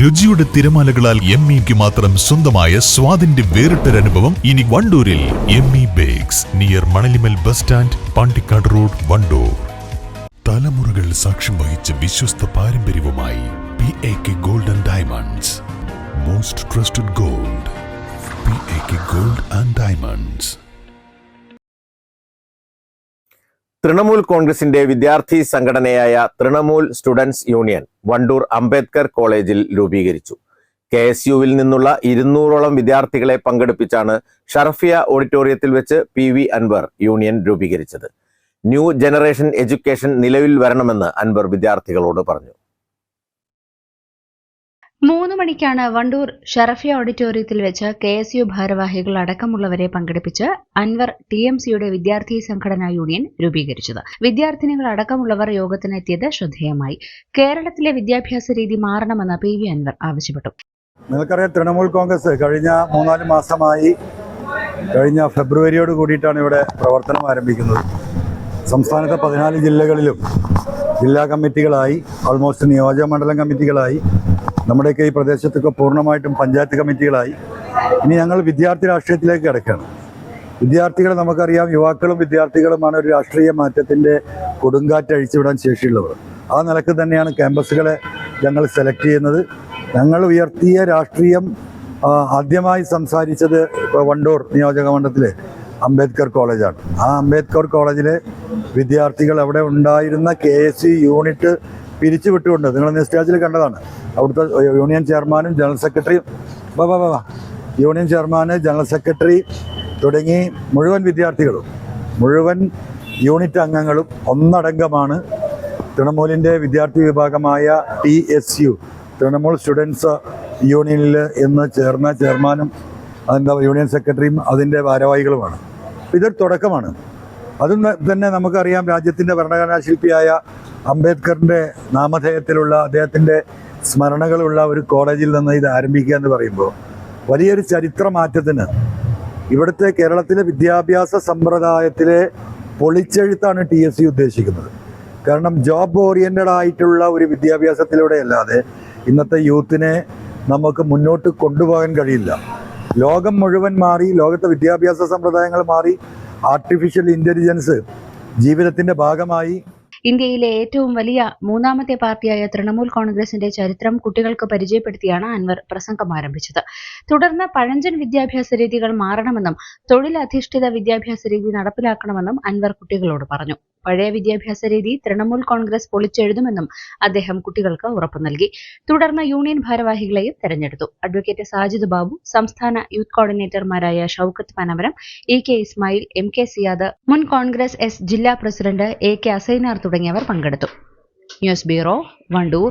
രുചിയുടെ തിരമാലകളാൽ എം ഇക്ക് മാത്രം സ്വന്തമായ സ്വാദിന്റെ വേറിട്ടൊരനുഭവം ഇനി വണ്ടൂരിൽ M E bakes near Manalimal bus stand Pandikkad road Wandoor. തലമുറകൾ സാക്ഷ്യം വഹിച്ച വിശ്വസ്ത പാരമ്പര്യവുമായി P A K gold and diamonds most trusted gold P A K gold and diamonds Trinamool കോൺഗ്രസിന്റെ വിദ്യാർത്ഥി സംഘടനയായ തൃണമൂൽ സ്റ്റുഡൻസ് യൂണിയൻ വണ്ടൂർ അംബേദ്കർ കോളേജിൽ രൂപീകരിച്ചു. കെ എസ് യുവിൽ നിന്നുള്ള ഇരുന്നൂറോളം വിദ്യാർത്ഥികളെ പങ്കെടുപ്പിച്ചാണ് ഷർഫിയ ഓഡിറ്റോറിയത്തിൽ വെച്ച് പി വി അൻവർ യൂണിയൻ രൂപീകരിച്ചത്. ന്യൂ ജനറേഷൻ എഡ്യൂക്കേഷൻ നിലവിൽ വരണമെന്ന് അൻവർ വിദ്യാർത്ഥികളോട് പറഞ്ഞു. മൂന്ന് മണിക്കാണ് വണ്ടൂർ ഷറഫി ഓഡിറ്റോറിയത്തിൽ വെച്ച് കെ എസ് യു ഭാരവാഹികൾ അടക്കമുള്ളവരെ പങ്കെടുപ്പിച്ച് അൻവർ ടി എം സിയുടെ വിദ്യാർത്ഥി സംഘടനാ യൂണിയൻ രൂപീകരിച്ചത്. വിദ്യാർത്ഥിനികൾ അടക്കമുള്ളവർ യോഗത്തിനെത്തിയത് ശ്രദ്ധേയമായി. കേരളത്തിലെ വിദ്യാഭ്യാസ രീതി മാറണമെന്ന് പി വി അൻവർ ആവശ്യപ്പെട്ടു. നിങ്ങൾക്കറിയാം തൃണമൂൽ കോൺഗ്രസ് കഴിഞ്ഞ മൂന്നാൽ മാസമായി കഴിഞ്ഞ ഫെബ്രുവരിയോട് കൂടിയിട്ടാണ് ഇവിടെ പ്രവർത്തനം ആരംഭിക്കുന്നത്. സംസ്ഥാനത്തെ പതിനാല് ജില്ലകളിലും ജില്ലാ കമ്മിറ്റികളായി ഓൾമോസ്റ്റ് നിയോജക മണ്ഡലം കമ്മിറ്റികളായി നമ്മുടെയൊക്കെ ഈ പ്രദേശത്തൊക്കെ പൂർണമായിട്ടും പഞ്ചായത്ത് കമ്മിറ്റികളായി. ഇനി ഞങ്ങൾ വിദ്യാർത്ഥി രാഷ്ട്രീയത്തിലേക്ക് കിടക്കുകയാണ്. വിദ്യാർത്ഥികളെ നമുക്കറിയാം യുവാക്കളും വിദ്യാർത്ഥികളുമാണ് ഒരു രാഷ്ട്രീയ മാറ്റത്തിന്റെ കൊടുങ്കാറ്റ് അഴിച്ചുവിടാൻ ശേഷിയുള്ളവർ. ആ നിലയ്ക്ക് തന്നെയാണ് ക്യാമ്പസുകളെ ഞങ്ങൾ സെലക്ട് ചെയ്യുന്നത്. ഞങ്ങൾ ഉയർത്തിയ രാഷ്ട്രീയം ആദ്യമായി സംസാരിച്ചത് വണ്ടൂർ നിയോജക മണ്ഡലത്തിലെ അംബേദ്കർ കോളേജാണ്. ആ അംബേദ്കർ കോളേജിലെ വിദ്യാർത്ഥികൾ അവിടെ ഉണ്ടായിരുന്ന കെ എസ് സി യൂണിറ്റ് പിരിച്ചുവിട്ടുകൊണ്ട് നിങ്ങൾ സ്റ്റേജിൽ കണ്ടതാണ്. അവിടുത്തെ യൂണിയൻ ചെയർമാനും ജനറൽ സെക്രട്ടറിയും. വാ വാ വാ യൂണിയൻ ചെയർമാന് ജനറൽ സെക്രട്ടറി തുടങ്ങി മുഴുവൻ വിദ്യാർത്ഥികളും മുഴുവൻ യൂണിറ്റ് അംഗങ്ങളും ഒന്നടങ്കമാണ് തൃണമൂലിന്റെ വിദ്യാർത്ഥി വിഭാഗമായ T S U Trinamool students യൂണിയനിൽ ഇന്ന് ചേർന്ന ചെയർമാനും അതിന്റെ യൂണിയൻ സെക്രട്ടറിയും അതിന്റെ ഭാരവാഹികളുമാണ്. ഇതൊരു തുടക്കമാണ്. അതും തന്നെ നമുക്കറിയാം രാജ്യത്തിന്റെ ഭരണഘടനാ ശില്പിയായ അംബേദ്കറിന്റെ നാമധേയത്തിലുള്ള അദ്ദേഹത്തിന്റെ സ്മരണകളുള്ള ഒരു കോളേജിൽ നിന്ന് ഇത് ആരംഭിക്കുക എന്ന് പറയുമ്പോൾ വലിയൊരു ചരിത്ര മാറ്റത്തിന് ഇവിടുത്തെ കേരളത്തിലെ വിദ്യാഭ്യാസ സമ്പ്രദായത്തിലെ പൊളിച്ചെഴുത്താണ് ടി എസ് സി ഉദ്ദേശിക്കുന്നത്. കാരണം ജോബ് ഓറിയന്റഡ് ആയിട്ടുള്ള ഒരു വിദ്യാഭ്യാസത്തിലൂടെ അല്ലാതെ ഇന്നത്തെ യൂത്തിനെ നമുക്ക് മുന്നോട്ട് കൊണ്ടുപോകാൻ കഴിയില്ല. ലോകം മുഴുവൻ മാറി ലോകത്തെ വിദ്യാഭ്യാസ സമ്പ്രദായങ്ങൾ മാറി ആർട്ടിഫിഷ്യൽ ഇന്റലിജൻസ് ജീവിതത്തിന്റെ ഭാഗമായി ഇന്ത്യയിലെ ഏറ്റവും വലിയ മൂന്നാമത്തെ പാർട്ടിയായ തൃണമൂൽ കോൺഗ്രസിന്റെ ചരിത്രം കുട്ടികൾക്ക് പരിചയപ്പെടുത്തിയാണ് അൻവർ പ്രസംഗം ആരംഭിച്ചത്. തുടർന്ന് പഴഞ്ചൻ വിദ്യാഭ്യാസ രീതികൾ മാറണമെന്നും തൊഴിലധിഷ്ഠിത വിദ്യാഭ്യാസ രീതി നടപ്പിലാക്കണമെന്നും അൻവർ കുട്ടികളോട് പറഞ്ഞു. പഴയ വിദ്യാഭ്യാസ രീതി തൃണമൂൽ കോൺഗ്രസ് പൊളിച്ചെഴുതുമെന്നും അദ്ദേഹം കുട്ടികൾക്ക് ഉറപ്പു നൽകി. തുടർന്ന് യൂണിയൻ ഭാരവാഹികളെയും തെരഞ്ഞെടുത്തു. അഡ്വക്കേറ്റ് സാജിദ് ബാബു സംസ്ഥാന youth കോർഡിനേറ്റർമാരായ Shoukath Panavaram E K Ismail M K Siyad മുൻ കോൺഗ്രസ് എസ് ജില്ലാ പ്രസിഡന്റ് എ കെ അസൈനാർ തുടങ്ങിയവർ പങ്കെടുത്തു. News bureau Wandoor.